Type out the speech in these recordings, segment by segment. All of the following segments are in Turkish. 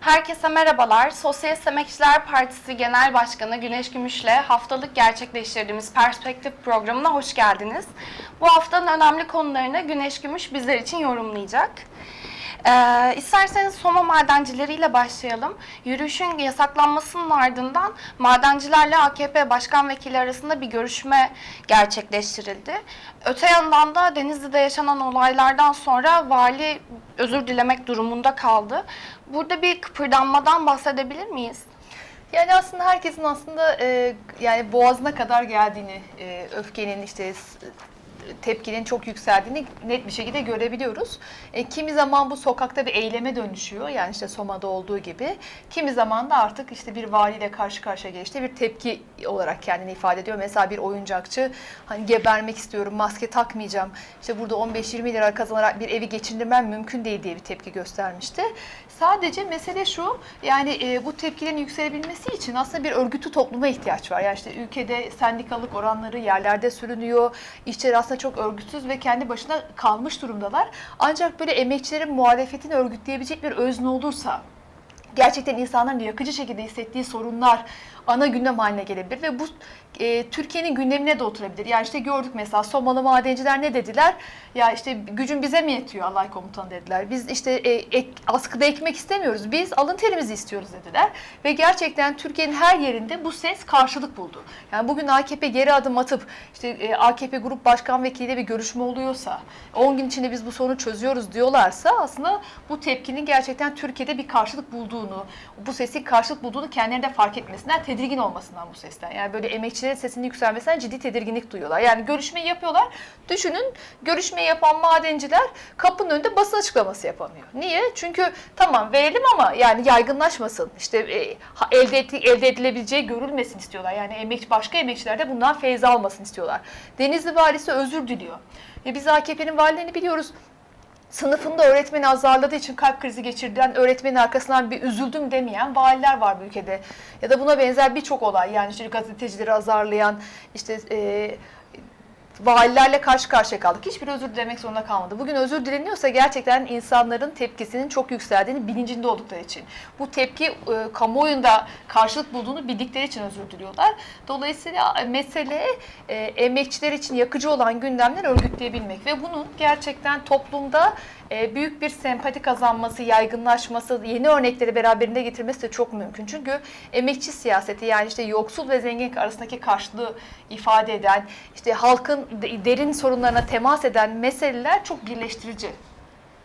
Herkese merhabalar. Sosyalist Emekçiler Partisi Genel Başkanı Güneş Gümüş'le haftalık gerçekleştirdiğimiz Perspektif programına hoş geldiniz. Bu haftanın önemli konularını Güneş Gümüş bizler için yorumlayacak. Ee, isterseniz Soma madencileriyle başlayalım. Yürüyüşün yasaklanmasının ardından madencilerle AKP Başkan Vekili arasında bir görüşme gerçekleştirildi. Öte yandan da Denizli'de yaşanan olaylardan sonra vali özür dilemek durumunda kaldı. Burada bir kıpırdanmadan bahsedebilir miyiz? Yani aslında herkesin aslında e, yani boğazına kadar geldiğini, e, öfkenin işte tepkinin çok yükseldiğini net bir şekilde görebiliyoruz. E, kimi zaman bu sokakta bir eyleme dönüşüyor. Yani işte Soma'da olduğu gibi. Kimi zaman da artık işte bir valiyle karşı karşıya geçti bir tepki olarak kendini ifade ediyor. Mesela bir oyuncakçı hani gebermek istiyorum, maske takmayacağım. İşte burada 15-20 lira kazanarak bir evi geçindirmem mümkün değil diye bir tepki göstermişti. Sadece mesele şu, yani e, bu tepkilerin yükselebilmesi için aslında bir örgütü topluma ihtiyaç var. Yani işte ülkede sendikalık oranları yerlerde sürünüyor, işçiler aslında çok örgütsüz ve kendi başına kalmış durumdalar. Ancak böyle emekçilerin muhalefetini örgütleyebilecek bir özne olursa, gerçekten insanların yakıcı şekilde hissettiği sorunlar ana gündem haline gelebilir ve bu e, Türkiye'nin gündemine de oturabilir. Yani işte gördük mesela Somalı madenciler ne dediler? Ya işte gücün bize mi yetiyor alay komutanı dediler. Biz işte e, ek, askıda ekmek istemiyoruz. Biz alın terimizi istiyoruz dediler. Ve gerçekten Türkiye'nin her yerinde bu ses karşılık buldu. Yani bugün AKP geri adım atıp işte e, AKP Grup Başkan Vekiliyle bir görüşme oluyorsa, 10 gün içinde biz bu sorunu çözüyoruz diyorlarsa aslında bu tepkinin gerçekten Türkiye'de bir karşılık bulduğunu, bu sesin karşılık bulduğunu kendilerinde fark etmesinden, tedirgin olmasından bu sesten. Yani böyle emekçilerin sesinin yükselmesinden ciddi tedirginlik duyuyorlar. Yani görüşmeyi yapıyorlar. Düşünün görüşmeyi yapan madenciler kapının önünde basın açıklaması yapamıyor. Niye? Çünkü tamam verelim ama yani yaygınlaşmasın. İşte e, elde, etti, elde edilebileceği görülmesin istiyorlar. Yani emek, başka emekçiler de bundan feyz almasın istiyorlar. Denizli valisi özür diliyor. E biz AKP'nin valilerini biliyoruz sınıfında öğretmeni azarladığı için kalp krizi geçirdiren öğretmenin arkasından bir üzüldüm demeyen valiler var bu ülkede. Ya da buna benzer birçok olay yani işte gazetecileri azarlayan işte e, valilerle karşı karşıya kaldık. Hiçbir özür dilemek zorunda kalmadı. Bugün özür dileniyorsa gerçekten insanların tepkisinin çok yükseldiğini bilincinde oldukları için. Bu tepki e, kamuoyunda karşılık bulduğunu bildikleri için özür diliyorlar. Dolayısıyla mesele e, emekçiler için yakıcı olan gündemler örgütleyebilmek ve bunun gerçekten toplumda e, büyük bir sempati kazanması, yaygınlaşması, yeni örnekleri beraberinde getirmesi de çok mümkün. Çünkü emekçi siyaseti yani işte yoksul ve zengin arasındaki karşılığı ifade eden, işte halkın de- derin sorunlarına temas eden meseleler çok birleştirici.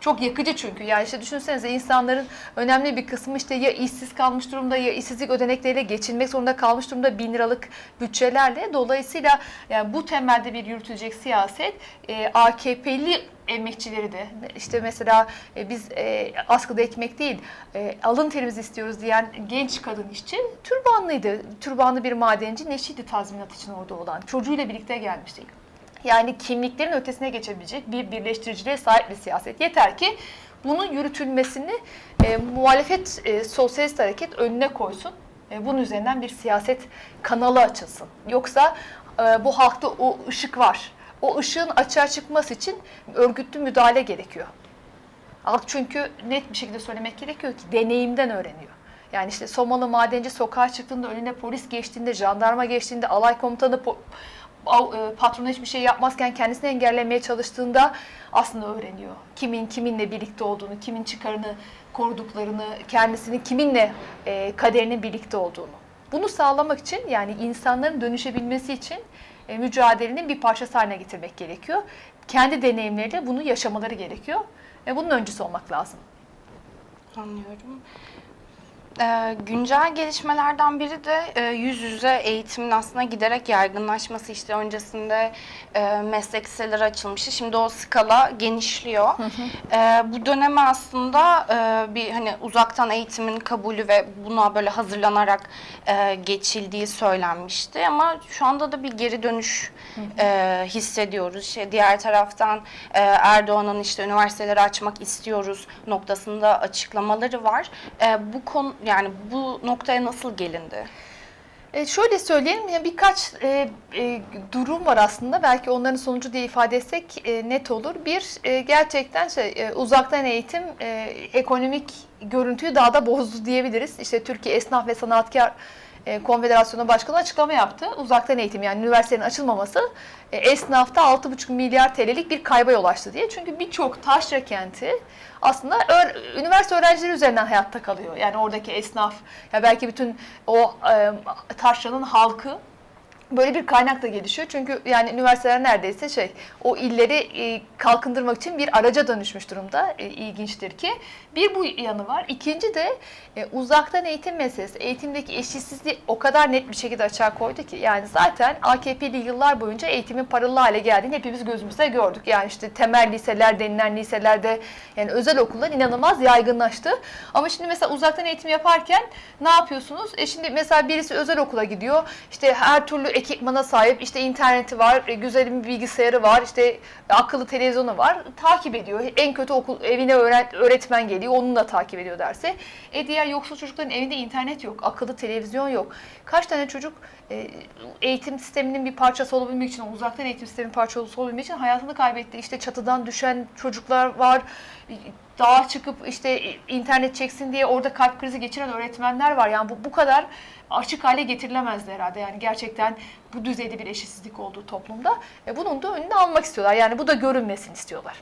Çok yakıcı çünkü. Yani işte düşünsenize insanların önemli bir kısmı işte ya işsiz kalmış durumda ya işsizlik ödenekleriyle geçinmek zorunda kalmış durumda bin liralık bütçelerle. Dolayısıyla yani bu temelde bir yürütülecek siyaset e, AKP'li emekçileri de işte mesela e, biz e, askıda ekmek değil e, alın terimizi istiyoruz diyen genç kadın işçi türbanlıydı. Türbanlı bir madenci neşiydi tazminat için orada olan. Çocuğuyla birlikte gelmişti. Yani kimliklerin ötesine geçebilecek bir birleştiriciliğe sahip bir siyaset. Yeter ki bunun yürütülmesini e, muhalefet e, sosyalist hareket önüne koysun. E, bunun üzerinden bir siyaset kanalı açılsın. Yoksa e, bu halkta o ışık var. O ışığın açığa çıkması için örgütlü müdahale gerekiyor. Halk çünkü net bir şekilde söylemek gerekiyor ki deneyimden öğreniyor. Yani işte Somalı madenci sokağa çıktığında önüne polis geçtiğinde, jandarma geçtiğinde, alay komutanı po- e, patrona hiçbir şey yapmazken kendisini engellemeye çalıştığında aslında öğreniyor. Kimin kiminle birlikte olduğunu, kimin çıkarını koruduklarını, kendisinin kiminle e, kaderinin birlikte olduğunu. Bunu sağlamak için yani insanların dönüşebilmesi için e, mücadelenin bir parçası haline getirmek gerekiyor. Kendi deneyimleriyle bunu yaşamaları gerekiyor. E, bunun öncüsü olmak lazım. Anlıyorum. Ee, güncel gelişmelerden biri de e, yüz yüze eğitimin aslında giderek yaygınlaşması. İşte öncesinde e, meslek liseleri açılmıştı. Şimdi o skala genişliyor. Ee, bu döneme aslında e, bir hani uzaktan eğitimin kabulü ve buna böyle hazırlanarak e, geçildiği söylenmişti. Ama şu anda da bir geri dönüş e, hissediyoruz. İşte diğer taraftan e, Erdoğan'ın işte üniversiteleri açmak istiyoruz noktasında açıklamaları var. E, bu konu yani bu noktaya nasıl gelindi? E, şöyle söyleyelim, yani birkaç e, e, durum var aslında. Belki onların sonucu diye ifade etsek e, net olur. Bir, e, gerçekten şey, e, uzaktan eğitim e, ekonomik görüntüyü daha da bozdu diyebiliriz. İşte Türkiye Esnaf ve Sanatkar e, Konfederasyonu Başkanı açıklama yaptı. Uzaktan eğitim yani üniversitenin açılmaması e, esnafta 6,5 milyar TL'lik bir kayba yol açtı diye. Çünkü birçok taşra kenti aslında ör- üniversite öğrencileri üzerinden hayatta kalıyor. Yani oradaki esnaf, ya belki bütün o e, taşranın halkı böyle bir kaynak da gelişiyor. Çünkü yani üniversiteler neredeyse şey o illeri e, kalkındırmak için bir araca dönüşmüş durumda. E, ilginçtir ki. Bir bu yanı var. İkinci de e, uzaktan eğitim meselesi. Eğitimdeki eşitsizliği o kadar net bir şekilde açığa koydu ki. Yani zaten AKP'li yıllar boyunca eğitimin paralı hale geldiğini hepimiz gözümüzde gördük. Yani işte temel liseler denilen liselerde yani özel okullar inanılmaz yaygınlaştı. Ama şimdi mesela uzaktan eğitim yaparken ne yapıyorsunuz? E şimdi mesela birisi özel okula gidiyor. İşte her türlü ekipmana sahip. işte interneti var, e, güzel bir bilgisayarı var, işte akıllı televizyonu var. Takip ediyor. En kötü okul evine öğret- öğretmen geliyor. Onu da takip ediyor derse. E diğer yoksul çocukların evinde internet yok, akıllı televizyon yok. Kaç tane çocuk eğitim sisteminin bir parçası olabilmek için, uzaktan eğitim sisteminin parçası olabilmek için hayatını kaybetti. İşte çatıdan düşen çocuklar var. Dağa çıkıp işte internet çeksin diye orada kalp krizi geçiren öğretmenler var. Yani bu bu kadar açık hale getirilemezdi herhalde. Yani gerçekten bu düzeyde bir eşitsizlik olduğu toplumda. E bunun da önünü almak istiyorlar. Yani bu da görünmesin istiyorlar.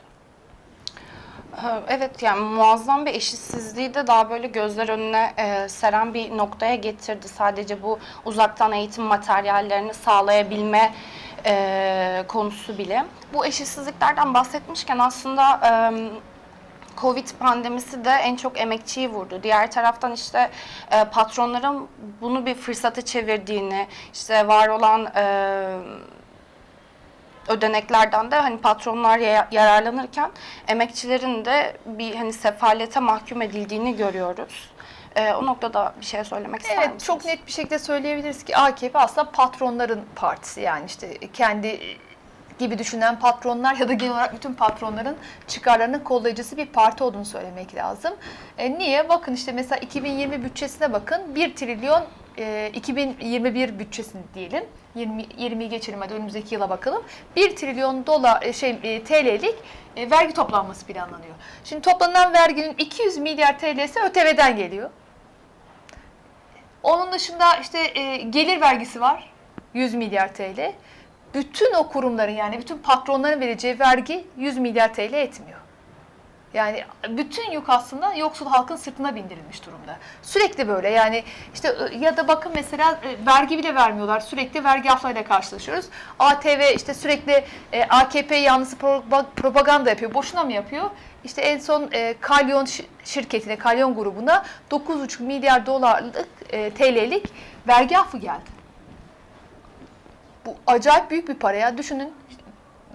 Evet yani muazzam bir eşitsizliği de daha böyle gözler önüne e, seren bir noktaya getirdi. Sadece bu uzaktan eğitim materyallerini sağlayabilme e, konusu bile. Bu eşitsizliklerden bahsetmişken aslında e, Covid pandemisi de en çok emekçiyi vurdu. Diğer taraftan işte e, patronların bunu bir fırsata çevirdiğini, işte var olan e, ödeneklerden de hani patronlar ya- yararlanırken emekçilerin de bir hani sefalete mahkum edildiğini görüyoruz. E, o noktada bir şey söylemek ister Evet misiniz? çok net bir şekilde söyleyebiliriz ki AKP aslında patronların partisi. Yani işte kendi gibi düşünen patronlar ya da genel olarak bütün patronların çıkarlarının kollayıcısı bir parti olduğunu söylemek lazım. E, niye? Bakın işte mesela 2020 bütçesine bakın 1 trilyon e, 2021 bütçesini diyelim. 20 20'yi geçelim hadi önümüzdeki yıla bakalım. 1 trilyon dolar e, şey e, TL'lik e, vergi toplanması planlanıyor. Şimdi toplanan verginin 200 milyar TL'si ÖTV'den geliyor. Onun dışında işte e, gelir vergisi var. 100 milyar TL. Bütün o kurumların yani bütün patronların vereceği vergi 100 milyar TL etmiyor. Yani bütün yük aslında yoksul halkın sırtına bindirilmiş durumda. Sürekli böyle yani işte e, ya da bakın mesela e, vergi bile vermiyorlar. Sürekli vergi aflarıyla karşılaşıyoruz. ATV işte sürekli e, AKP yanlısı pro- propaganda yapıyor. Boşuna mı yapıyor? İşte en son Kalyon şi- şirketine, Kalyon grubuna 9,5 milyar dolarlık TL'lik vergi affı geldi. Bu acayip büyük bir para ya. Düşünün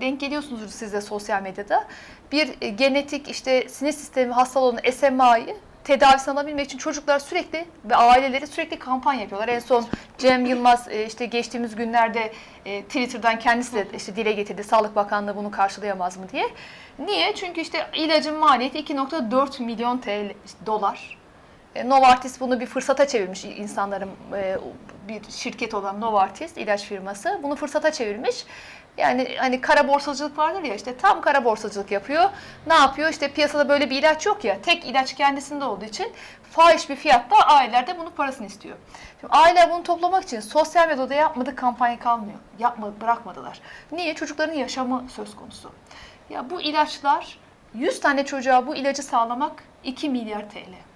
denk geliyorsunuzdur siz de sosyal medyada. Bir e, genetik işte sinir sistemi hastalığı olan SMA'yı tedavisini alabilmek için çocuklar sürekli ve aileleri sürekli kampanya yapıyorlar. En son Cem Yılmaz e, işte geçtiğimiz günlerde e, Twitter'dan kendisi de işte dile getirdi. Sağlık Bakanlığı bunu karşılayamaz mı diye. Niye? Çünkü işte ilacın maliyeti 2.4 milyon TL dolar. E, Novartis bunu bir fırsata çevirmiş insanların e, bir şirket olan Novartis ilaç firması bunu fırsata çevirmiş. Yani hani kara borsacılık vardır ya işte tam kara borsacılık yapıyor. Ne yapıyor? İşte piyasada böyle bir ilaç yok ya. Tek ilaç kendisinde olduğu için fahiş bir fiyatta aileler de bunun parasını istiyor. Şimdi aileler bunu toplamak için sosyal medyada yapmadığı kampanya kalmıyor. Yapma, bırakmadılar. Niye? Çocukların yaşamı söz konusu. Ya bu ilaçlar 100 tane çocuğa bu ilacı sağlamak 2 milyar TL.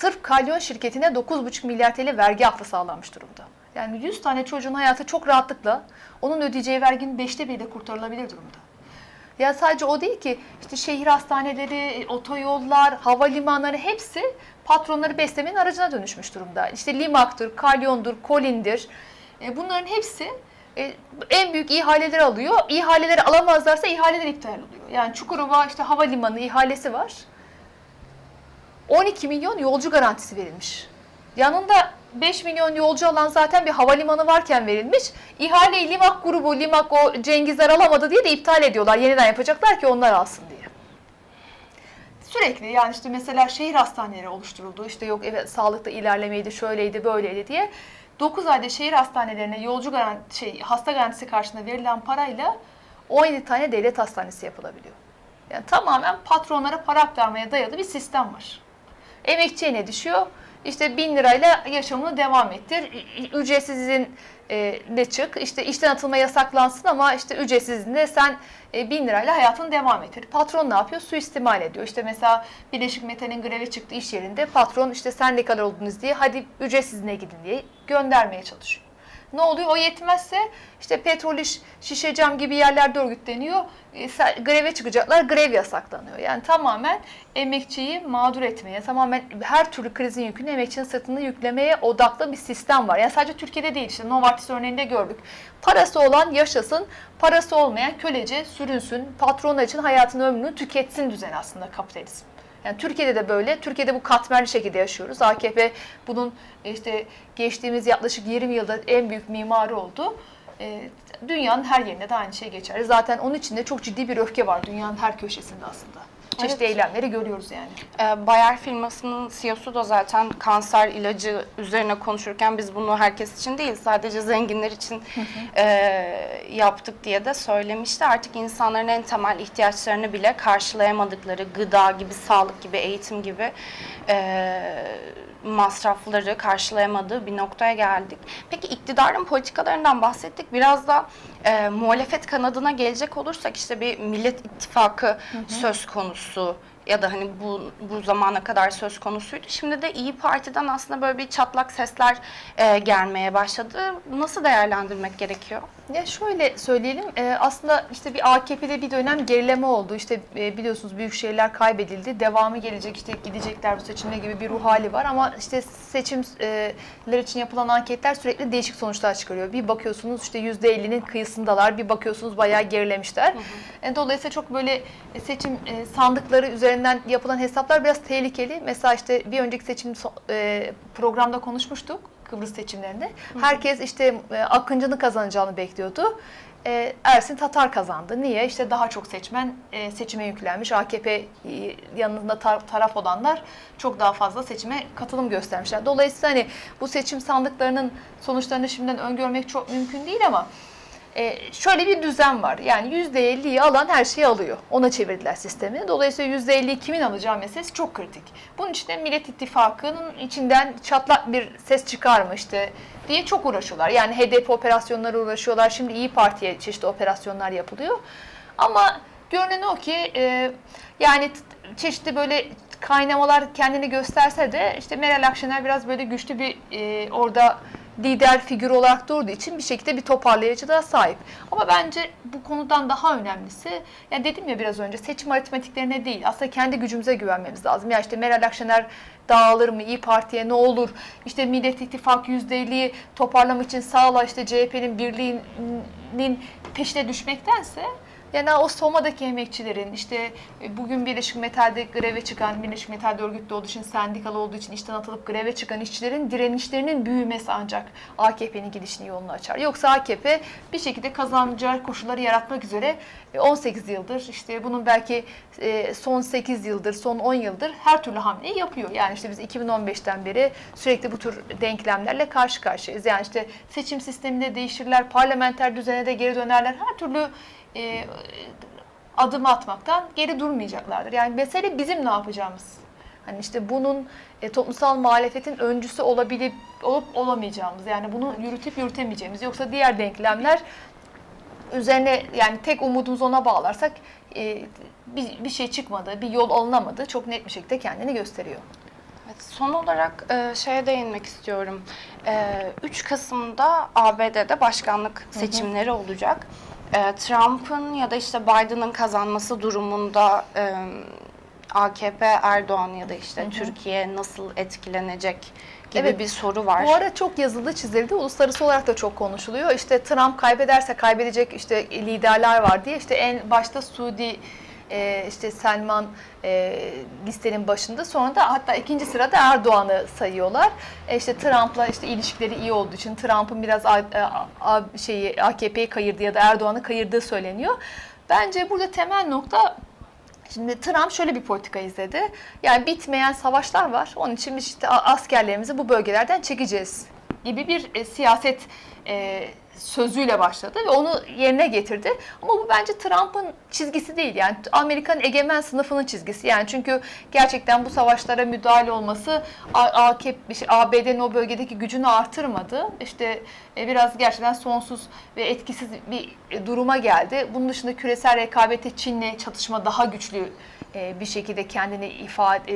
Sırf Kalyon şirketine 9,5 milyar TL vergi affı sağlanmış durumda. Yani 100 tane çocuğun hayatı çok rahatlıkla onun ödeyeceği verginin 5'te biri de kurtarılabilir durumda. Ya sadece o değil ki işte şehir hastaneleri, otoyollar, havalimanları hepsi patronları beslemenin aracına dönüşmüş durumda. İşte Limak'tır, Kalyon'dur, Kolin'dir. E, bunların hepsi e, en büyük ihaleleri alıyor. İhaleleri alamazlarsa ihaleler iptal oluyor. Yani Çukurova işte havalimanı ihalesi var. 12 milyon yolcu garantisi verilmiş. Yanında 5 milyon yolcu alan zaten bir havalimanı varken verilmiş. İhaleyi Limak grubu, Limak o Cengizler alamadı diye de iptal ediyorlar. Yeniden yapacaklar ki onlar alsın diye. Sürekli yani işte mesela şehir hastaneleri oluşturuldu. İşte yok evet sağlıkta ilerlemeydi, şöyleydi, böyleydi diye. 9 ayda şehir hastanelerine yolcu garanti, şey, hasta garantisi karşılığında verilen parayla 17 tane devlet hastanesi yapılabiliyor. Yani tamamen patronlara para aktarmaya dayalı bir sistem var. Emekçiye ne düşüyor? İşte bin lirayla yaşamını devam ettir. Ücretsiz izin de çık. İşte işten atılma yasaklansın ama işte ücretsiz izinde sen e, bin lirayla hayatını devam ettir. Patron ne yapıyor? Suistimal ediyor. İşte mesela Birleşik Metal'in greve çıktığı iş yerinde patron işte sendikalar oldunuz diye hadi ücretsiz izine gidin diye göndermeye çalışıyor. Ne oluyor? O yetmezse işte petrol iş, şişe cam gibi yerlerde örgütleniyor. E, greve çıkacaklar, grev yasaklanıyor. Yani tamamen emekçiyi mağdur etmeye, tamamen her türlü krizin yükünü emekçinin sırtında yüklemeye odaklı bir sistem var. Yani sadece Türkiye'de değil işte Novartis örneğinde gördük. Parası olan yaşasın, parası olmayan kölece sürünsün, patronlar için hayatın ömrünü tüketsin düzen aslında kapitalizm. Yani Türkiye'de de böyle. Türkiye'de bu katmerli şekilde yaşıyoruz. AKP bunun işte geçtiğimiz yaklaşık 20 yılda en büyük mimarı oldu. Ee, dünyanın her yerinde de aynı şey geçerli. Zaten onun içinde çok ciddi bir öfke var dünyanın her köşesinde aslında. Çeşitli Evet. eylemleri görüyoruz yani. Ee, Bayer firmasının CEO'su da zaten kanser ilacı üzerine konuşurken biz bunu herkes için değil sadece zenginler için e, yaptık diye de söylemişti. Artık insanların en temel ihtiyaçlarını bile karşılayamadıkları gıda gibi, sağlık gibi, eğitim gibi e, masrafları karşılayamadığı bir noktaya geldik. Peki iktidarın politikalarından bahsettik. Biraz da e, muhalefet kanadına gelecek olursak işte bir Millet İttifakı söz konusu ya da hani bu bu zamana kadar söz konusuydu. Şimdi de İyi Parti'den aslında böyle bir çatlak sesler e, gelmeye başladı. Nasıl değerlendirmek gerekiyor? Ya şöyle söyleyelim, e, aslında işte bir AKP'de bir dönem gerileme oldu. İşte e, biliyorsunuz büyük şehirler kaybedildi, devamı gelecek, işte gidecekler bu seçimle gibi bir ruh hali var. Ama işte seçimler için yapılan anketler sürekli değişik sonuçlar çıkarıyor. Bir bakıyorsunuz işte %50'nin kıyısındalar, bir bakıyorsunuz bayağı gerilemişler. E, Dolayısıyla çok böyle seçim sandıkları üzerinden yapılan hesaplar biraz tehlikeli. Mesela işte bir önceki seçim programda konuşmuştuk. Kıbrıs seçimlerinde. Herkes işte e, Akıncı'nın kazanacağını bekliyordu. E, Ersin Tatar kazandı. Niye? İşte daha çok seçmen e, seçime yüklenmiş. AKP yanında tar- taraf olanlar çok daha fazla seçime katılım göstermişler. Dolayısıyla hani bu seçim sandıklarının sonuçlarını şimdiden öngörmek çok mümkün değil ama e, şöyle bir düzen var. Yani %50'yi alan her şeyi alıyor. Ona çevirdiler sistemi. Dolayısıyla %50'yi kimin alacağı meselesi çok kritik. Bunun için de Millet İttifakı'nın içinden çatlak bir ses çıkarmıştı diye çok uğraşıyorlar. Yani HDP operasyonları uğraşıyorlar. Şimdi İyi Parti'ye çeşitli operasyonlar yapılıyor. Ama görünen o ki e, yani çeşitli böyle kaynamalar kendini gösterse de işte Meral Akşener biraz böyle güçlü bir e, orada lider figür olarak durduğu için bir şekilde bir toparlayıcılığa sahip. Ama bence bu konudan daha önemlisi, yani dedim ya biraz önce seçim aritmetiklerine değil, aslında kendi gücümüze güvenmemiz lazım. Ya işte Meral Akşener dağılır mı, İyi Parti'ye ne olur, işte Millet İttifakı %50'yi toparlamak için sağla işte CHP'nin birliğinin peşine düşmektense yani o Soma'daki emekçilerin işte e, bugün Birleşik Metal'de greve çıkan, Birleşik Metal'de örgütlü olduğu için, sendikalı olduğu için işten atılıp greve çıkan işçilerin direnişlerinin büyümesi ancak AKP'nin gidişini yolunu açar. Yoksa AKP bir şekilde kazanacağı koşulları yaratmak üzere e, 18 yıldır işte bunun belki e, son 8 yıldır, son 10 yıldır her türlü hamleyi yapıyor. Yani işte biz 2015'ten beri sürekli bu tür denklemlerle karşı karşıyayız. Yani işte seçim sisteminde değişirler, parlamenter düzene de geri dönerler. Her türlü e, adım atmaktan geri durmayacaklardır. Yani mesele bizim ne yapacağımız. Hani işte bunun e, toplumsal muhalefetin öncüsü olabilip olup olamayacağımız. Yani bunu yürütüp yürütemeyeceğimiz. Yoksa diğer denklemler üzerine yani tek umudumuzu ona bağlarsak e, bir, bir şey çıkmadı, bir yol alınamadı çok net bir şekilde kendini gösteriyor. Evet, son olarak e, şeye değinmek istiyorum. E, 3 Kasım'da ABD'de başkanlık seçimleri olacak. E, Trump'ın ya da işte Biden'ın kazanması durumunda e, AKP, Erdoğan ya da işte Türkiye nasıl etkilenecek gibi Evet. bir soru var. Bu ara çok yazıldı, çizildi. Uluslararası olarak da çok konuşuluyor. İşte Trump kaybederse kaybedecek işte liderler var diye. İşte en başta Suudi e, işte Selman e, listenin başında. Sonra da hatta ikinci sırada Erdoğan'ı sayıyorlar. E, işte Trump'la işte ilişkileri iyi olduğu için Trump'ın biraz A- A- A- şeyi AKP'yi kayırdı ya da Erdoğan'ı kayırdığı söyleniyor. Bence burada temel nokta Şimdi Trump şöyle bir politika izledi. Yani bitmeyen savaşlar var. Onun için biz işte askerlerimizi bu bölgelerden çekeceğiz gibi bir e, siyaset e, sözüyle başladı ve onu yerine getirdi. Ama bu bence Trump'ın çizgisi değil. Yani Amerikan egemen sınıfının çizgisi. Yani çünkü gerçekten bu savaşlara müdahale olması A- AKP, şey, ABD'nin o bölgedeki gücünü artırmadı. İşte e, biraz gerçekten sonsuz ve etkisiz bir e, duruma geldi. Bunun dışında küresel rekabette Çin'le çatışma daha güçlü e, bir şekilde kendini ifade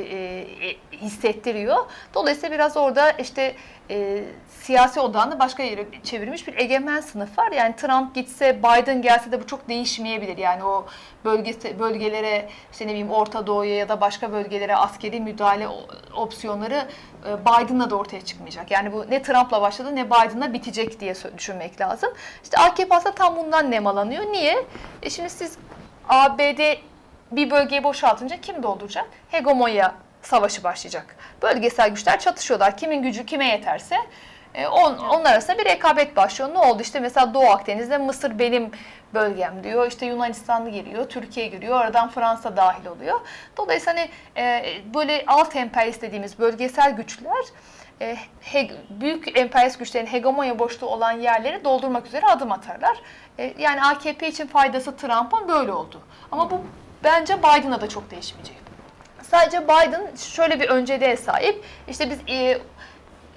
hissettiriyor. Dolayısıyla biraz orada işte e, siyasi odağını başka yere çevirmiş bir egemen sınıf var. Yani Trump gitse, Biden gelse de bu çok değişmeyebilir. Yani o bölge bölgelere, işte ne bileyim Orta Doğu'ya ya da başka bölgelere askeri müdahale opsiyonları e, Biden'la da ortaya çıkmayacak. Yani bu ne Trump'la başladı ne Biden'la bitecek diye düşünmek lazım. İşte AKP aslında tam bundan nemalanıyor. Niye? E şimdi siz ABD bir bölgeyi boşaltınca kim dolduracak? Hegemonya savaşı başlayacak. Bölgesel güçler çatışıyorlar. Kimin gücü kime yeterse e, on, onlar arasında bir rekabet başlıyor. Ne oldu? İşte mesela Doğu Akdeniz'de Mısır benim bölgem diyor. İşte Yunanistan giriyor, Türkiye giriyor. Aradan Fransa dahil oluyor. Dolayısıyla hani e, böyle alt emperyalist dediğimiz bölgesel güçler e, he- büyük emperyalist güçlerin hegemonya boşluğu olan yerleri doldurmak üzere adım atarlar. E, yani AKP için faydası Trump'ın böyle oldu. Ama bu bence Biden'a da çok değişmeyecek. Sadece Biden şöyle bir önceliğe sahip. İşte biz e,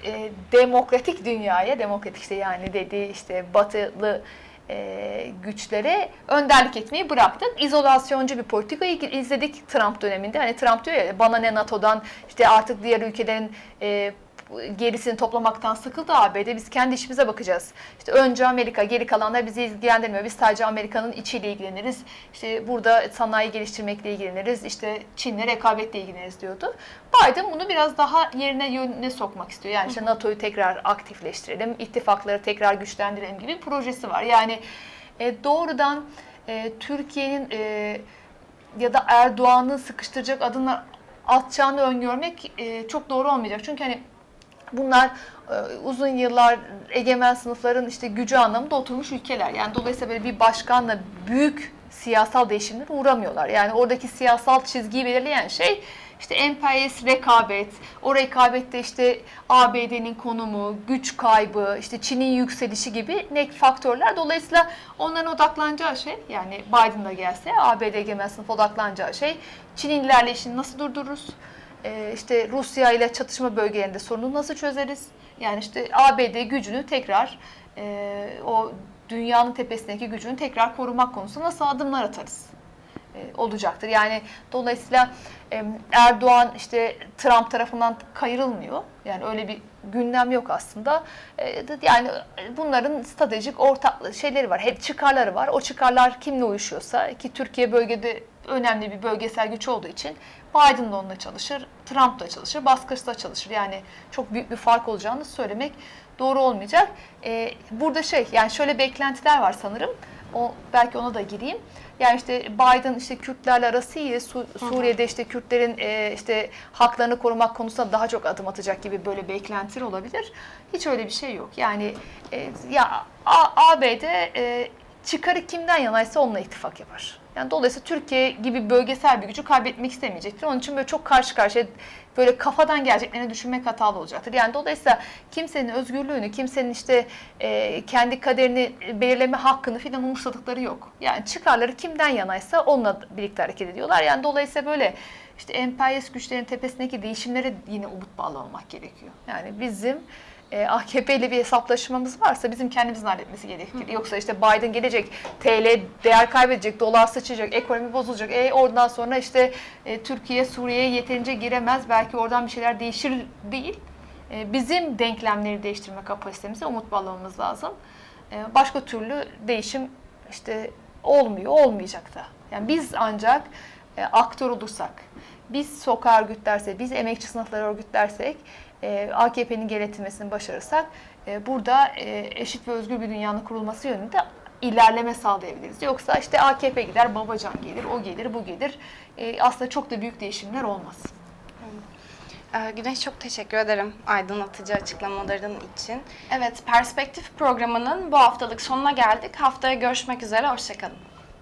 e, demokratik dünyaya, demokratik işte yani dediği işte batılı e, güçlere önderlik etmeyi bıraktık. İzolasyoncu bir politika izledik Trump döneminde. Hani Trump diyor ya bana ne NATO'dan işte artık diğer ülkelerin e, gerisini toplamaktan sıkıldı ABD. Biz kendi işimize bakacağız. İşte önce Amerika, geri kalanlar bizi ilgilendirmiyor. Biz sadece Amerika'nın içiyle ilgileniriz. İşte burada sanayi geliştirmekle ilgileniriz. İşte Çin'le rekabetle ilgileniriz diyordu. Biden bunu biraz daha yerine yönüne sokmak istiyor. Yani işte NATO'yu tekrar aktifleştirelim, ittifakları tekrar güçlendirelim gibi bir projesi var. Yani e, doğrudan e, Türkiye'nin e, ya da Erdoğan'ı sıkıştıracak adımlar atacağını öngörmek e, çok doğru olmayacak. Çünkü hani bunlar e, uzun yıllar egemen sınıfların işte gücü anlamında oturmuş ülkeler. Yani dolayısıyla böyle bir başkanla büyük siyasal değişimlere uğramıyorlar. Yani oradaki siyasal çizgiyi belirleyen şey işte emperyalist rekabet, o rekabette işte ABD'nin konumu, güç kaybı, işte Çin'in yükselişi gibi ne faktörler. Dolayısıyla onların odaklanacağı şey yani Biden'da gelse ABD egemen sınıf odaklanacağı şey Çin'in ilerleyişini nasıl durdururuz? Ee, işte Rusya ile çatışma bölgelerinde sorunu nasıl çözeriz? Yani işte ABD gücünü tekrar e, o dünyanın tepesindeki gücünü tekrar korumak konusunda nasıl adımlar atarız? E, olacaktır. Yani dolayısıyla e, Erdoğan işte Trump tarafından kayırılmıyor. Yani öyle bir gündem yok aslında. E, Yani bunların stratejik ortak şeyleri var. Hep çıkarları var. O çıkarlar kimle uyuşuyorsa ki Türkiye bölgede önemli bir bölgesel güç olduğu için Biden de onunla çalışır, Trump da çalışır, başkası da çalışır. Yani çok büyük bir fark olacağını söylemek doğru olmayacak. Burada şey yani şöyle beklentiler var sanırım. O belki ona da gireyim. Yani işte Biden işte Kürtlerle arası iyi. Su- Suriye'de işte Kürtlerin e, işte haklarını korumak konusunda daha çok adım atacak gibi böyle beklentiler olabilir. Hiç öyle bir şey yok. Yani e, ya A- ABD e, çıkarı kimden yanaysa onunla ittifak yapar. Yani dolayısıyla Türkiye gibi bölgesel bir gücü kaybetmek istemeyecektir. Onun için böyle çok karşı karşıya böyle kafadan geleceklerini düşünmek hatalı olacaktır. Yani dolayısıyla kimsenin özgürlüğünü, kimsenin işte e, kendi kaderini belirleme hakkını filan umursadıkları yok. Yani çıkarları kimden yanaysa onunla birlikte hareket ediyorlar. Yani dolayısıyla böyle işte emperyalist güçlerin tepesindeki değişimlere yine umut bağlamak gerekiyor. Yani bizim e, AKP ile bir hesaplaşmamız varsa bizim kendimizin halletmesi gerekir. Yoksa işte Biden gelecek, TL değer kaybedecek, dolar sıçacak, ekonomi bozulacak. E oradan sonra işte e, Türkiye Suriye'ye yeterince giremez. Belki oradan bir şeyler değişir değil. E, bizim denklemleri değiştirme kapasitemize umut bağlamamız lazım. E, başka türlü değişim işte olmuyor, olmayacak da. Yani biz ancak e, aktör olursak, biz sokağı örgütlersek, biz emekçi sınıfları örgütlersek, e, AKP'nin geretilmesini başarırsak e, burada e, eşit ve özgür bir dünyanın kurulması yönünde ilerleme sağlayabiliriz. Yoksa işte AKP gider, Babacan gelir, o gelir, bu gelir. E, aslında çok da büyük değişimler olmaz. Ee, Güneş çok teşekkür ederim aydınlatıcı açıklamaların için. Evet, Perspektif programının bu haftalık sonuna geldik. Haftaya görüşmek üzere, hoşçakalın.